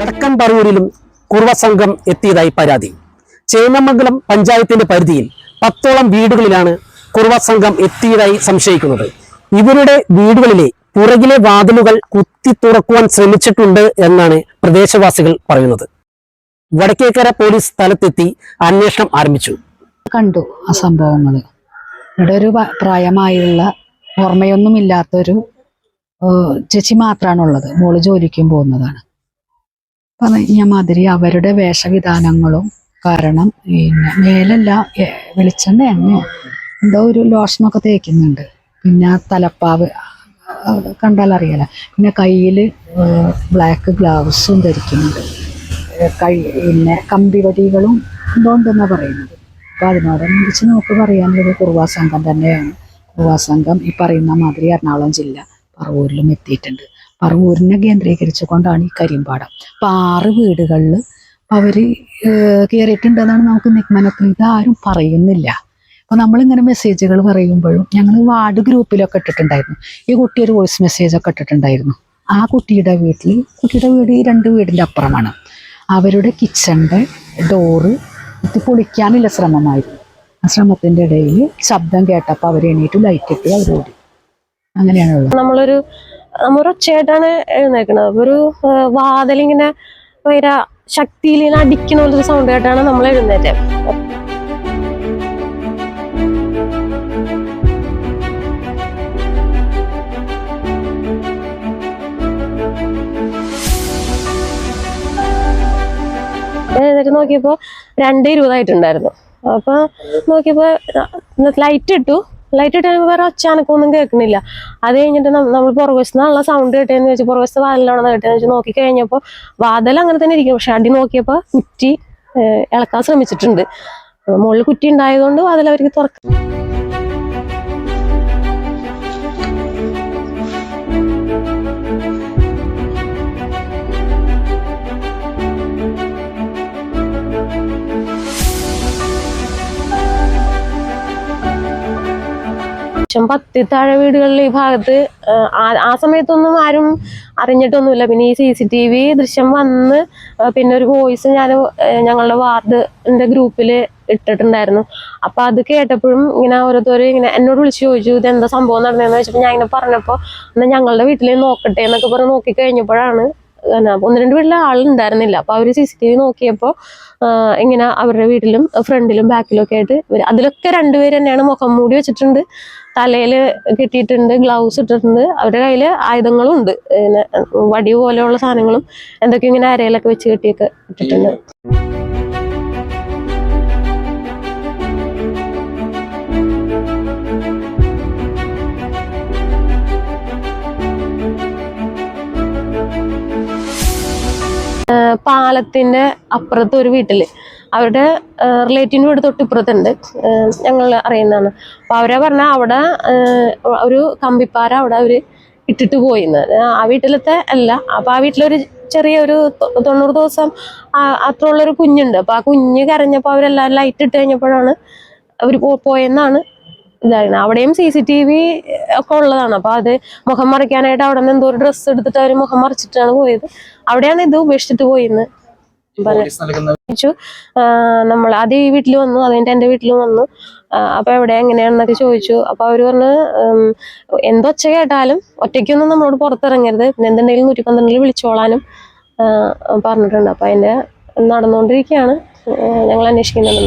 വടക്കൻ പറവൂരിലും കുറുവ സംഘം എത്തിയതായി പരാതി. ചേന്നമംഗലം പഞ്ചായത്തിന്റെ പരിധിയിൽ പത്തോളം വീടുകളിലാണ് കുറുവ സംഘം എത്തിയതായി സംശയിക്കുന്നത്. ഇവരുടെ വീടുകളിലെ പുറകിലെ വാതിലുകൾ കുത്തി തുറക്കുവാൻ ശ്രമിച്ചിട്ടുണ്ട് എന്നാണ് പ്രദേശവാസികൾ പറയുന്നത്. വടക്കേക്കര പോലീസ് സ്ഥലത്തെത്തി അന്വേഷണം ആരംഭിച്ചു. കണ്ടു ആ സംഭവങ്ങൾ ഇവിടെ ഒരു പ്രായമായുള്ള ഓർമ്മയൊന്നുമില്ലാത്തൊരു ചേച്ചി മാത്രമാണുള്ളത് മോൾ ജോലിക്കും പോകുന്നതാണ്. പറഞ്ഞ മാതിരി അവരുടെ വേഷവിധാനങ്ങളും കാരണം പിന്നെ മേലല്ല വെളിച്ചെണ്ണ എണ്ണയോ എന്തോ ഒരു ലോഷനൊക്കെ തേക്കുന്നുണ്ട്. പിന്നെ തലപ്പാവ് കണ്ടാൽ അറിയാല. പിന്നെ കയ്യിൽ ബ്ലാക്ക് ഗ്ലൗസും ധരിക്കുന്നുണ്ട്. കൈ പിന്നെ കമ്പിവടികളും എന്തോ ഉണ്ടെന്നാണ് പറയുന്നത്. അപ്പം അതിനോടനുബന്ധിച്ച് നമുക്ക് പറയാനുള്ളത് കുറുവാ സംഘം തന്നെയാണ്. കുറുവാ സംഘം ഈ പറയുന്ന മാതിരി എറണാകുളം ജില്ല പറവൂരിലും എത്തിയിട്ടുണ്ട്. പറവൂരിനെ കേന്ദ്രീകരിച്ചുകൊണ്ടാണ് ഈ കരിമ്പാടം അപ്പം ആറ് വീടുകളിൽ അവർ കയറിയിട്ടുണ്ടെന്നാണ് നമുക്ക് നിഗമനത്തിൽ ഇത് ആരും പറയുന്നില്ല. അപ്പോൾ നമ്മളിങ്ങനെ മെസ്സേജുകൾ പറയുമ്പോഴും ഞങ്ങൾ വാർഡ് ഗ്രൂപ്പിലൊക്കെ ഇട്ടിട്ടുണ്ടായിരുന്നു. ഈ കുട്ടി ഒരു വോയിസ് മെസ്സേജൊക്കെ ഇട്ടിട്ടുണ്ടായിരുന്നു. ആ കുട്ടിയുടെ വീട്ടിൽ കുട്ടിയുടെ വീട് ഈ രണ്ട് വീടിന്റെ അപ്പുറമാണ്. അവരുടെ കിച്ചണിന്റെ ഡോറ് ഇത് പൊളിക്കാനുള്ള ശ്രമമായിരുന്നു. ആ ശ്രമത്തിന്റെ ഇടയിൽ ശബ്ദം കേട്ടപ്പോൾ അവർ എണീറ്റ് ലൈറ്റ് ഇട്ട് അവർ ഓടി അങ്ങനെയാണുള്ളത്. നമ്മളൊരു ഒച്ചയായിട്ടാണ് അപ്പൊ ഒരു വാതിലിങ്ങനെ ഭയങ്കര ശക്തിയിൽ ഇങ്ങനെ അടിക്കണ പോലൊരു സൗണ്ട് കേട്ടാണ് നമ്മൾ എഴുന്നേറ്റ്. നോക്കിയപ്പോ രണ്ട് ഇരുപതായിട്ടുണ്ടായിരുന്നു. അപ്പൊ നോക്കിയപ്പോ ലൈറ്റ് ഇട്ടു. ലൈറ്റ് ഇട്ട് കഴിയുമ്പോൾ വേറെ ഒന്നും കേൾക്കണില്ല. അത് കഴിഞ്ഞിട്ട് നമ്മൾ പുറകുവശത്ത് നല്ല സൗണ്ട് കേട്ടേന്ന് വെച്ചാൽ പുറകുവശത്ത് വാതിലാണെന്ന് കേട്ടതെന്ന് വെച്ച് നോക്കി കഴിഞ്ഞപ്പോൾ വാതിൽ അങ്ങനെ തന്നെ ഇരിക്കും. പക്ഷെ അടി നോക്കിയപ്പോൾ കുറ്റി ഇളക്കാൻ ശ്രമിച്ചിട്ടുണ്ട്. മുകളിൽ കുറ്റി ഉണ്ടായതുകൊണ്ട് വാതിൽ അവർക്ക് തുറക്കാം ലക്ഷം പത്തി താഴെ വീടുകളിൽ ഈ ഭാഗത്ത് ആ- സമയത്തൊന്നും ആരും അറിഞ്ഞിട്ടൊന്നുമില്ല. പിന്നെ ഈ സി സി ടി വി ദൃശ്യം വന്ന് പിന്നെ ഒരു വോയിസ് ഞാൻ ഞങ്ങളുടെ വാർഡിന്റെ ഗ്രൂപ്പിൽ ഇട്ടിട്ടുണ്ടായിരുന്നു. അപ്പൊ അത് കേട്ടപ്പോഴും ഇങ്ങനെ ഓരോരുത്തർ ഇങ്ങനെ എന്നോട് വിളിച്ചു ചോദിച്ചു ഇത് എന്താ സംഭവം നടന്നതെന്ന്? വെച്ചപ്പോൾ ഞാൻ ഇങ്ങനെ പറഞ്ഞപ്പോൾ എന്നാ ഞങ്ങളുടെ വീട്ടിൽ നോക്കട്ടെ എന്നൊക്കെ പറഞ്ഞ് നോക്കി കഴിഞ്ഞപ്പോഴാണ് ഒന്ന് രണ്ട് വീട്ടിൽ ആളുണ്ടായിരുന്നില്ല. അപ്പോൾ അവർ സി സി ടി വി നോക്കിയപ്പോൾ ഇങ്ങനെ അവരുടെ വീട്ടിലും ഫ്രണ്ടിലും ബാക്കിലും ഒക്കെ ആയിട്ട് അതിലൊക്കെ രണ്ടുപേര് തന്നെയാണ് മുഖം മൂടി വെച്ചിട്ടുണ്ട്. തലയിൽ കെട്ടിയിട്ടുണ്ട് ഗ്ലൗസ് ഇട്ടിട്ടുണ്ട്. അവരുടെ കയ്യിൽ ആയുധങ്ങളും ഉണ്ട് വടി പോലെയുള്ള സാധനങ്ങളും എന്തൊക്കെ ഇങ്ങനെ അരയിലൊക്കെ വെച്ച് കെട്ടിയൊക്കെ ഇട്ടിട്ടുണ്ട്. ഏഹ് പാലത്തിന്റെ അപ്പുറത്ത് ഒരു വീട്ടിൽ. അവരുടെ റിലേറ്റീവിന്റെ വീട് തൊട്ടിപ്പുറത്തുണ്ട്. ഞങ്ങൾ അറിയുന്നതാണ്. അപ്പൊ അവരെ പറഞ്ഞ അവിടെ ഒരു കമ്പിപ്പാര അവിടെ അവർ ഇട്ടിട്ട് പോയിന്ന് ആ വീട്ടിലത്തെ അല്ല. അപ്പൊ ആ വീട്ടിലൊരു ചെറിയ ഒരു തൊണ്ണൂറ് ദിവസം അത്ര ഉള്ളൊരു കുഞ്ഞുണ്ട്. അപ്പോൾ ആ കുഞ്ഞ് കരഞ്ഞപ്പോൾ അവരെല്ലാം ലൈറ്റ് ഇട്ട് കഴിഞ്ഞപ്പോഴാണ് അവർ പോയെന്നാണ് ഇതായിരുന്നത് അവിടെയും സി സി ടി വി ഒക്കെ ഉള്ളതാണ്. അപ്പൊ അത് മുഖം മറിക്കാനായിട്ട് അവിടെ നിന്ന് എന്തോ ഒരു ഡ്രസ്സ് എടുത്തിട്ട് അവർ മുഖം മറിച്ചിട്ടാണ് പോയത്. അവിടെയാണ് ഇത് ഉപേക്ഷിച്ചിട്ട് പോയിന്ന്. പറഞ്ഞു നമ്മൾ അത് ഈ വീട്ടിൽ വന്നു. അതുകഴിഞ്ഞിട്ട് എന്റെ വീട്ടിൽ വന്നു. അപ്പൊ എവിടെ എങ്ങനെയാണെന്നൊക്കെ ചോദിച്ചു. അപ്പൊ അവർ പറഞ്ഞു എന്തൊച്ച കേട്ടാലും ഒറ്റയ്ക്കൊന്നും നമ്മളോട് പുറത്തിറങ്ങരുത്. പിന്നെ എന്തുണ്ടെങ്കിലും നൂറ്റി പന്ത്രണ്ടിൽ വിളിച്ചോളാനും പറഞ്ഞിട്ടുണ്ട്. അപ്പൊ അതിന്റെ നടന്നുകൊണ്ടിരിക്കുകയാണ്. ഞങ്ങൾ അന്വേഷിക്കുന്നുണ്ട്.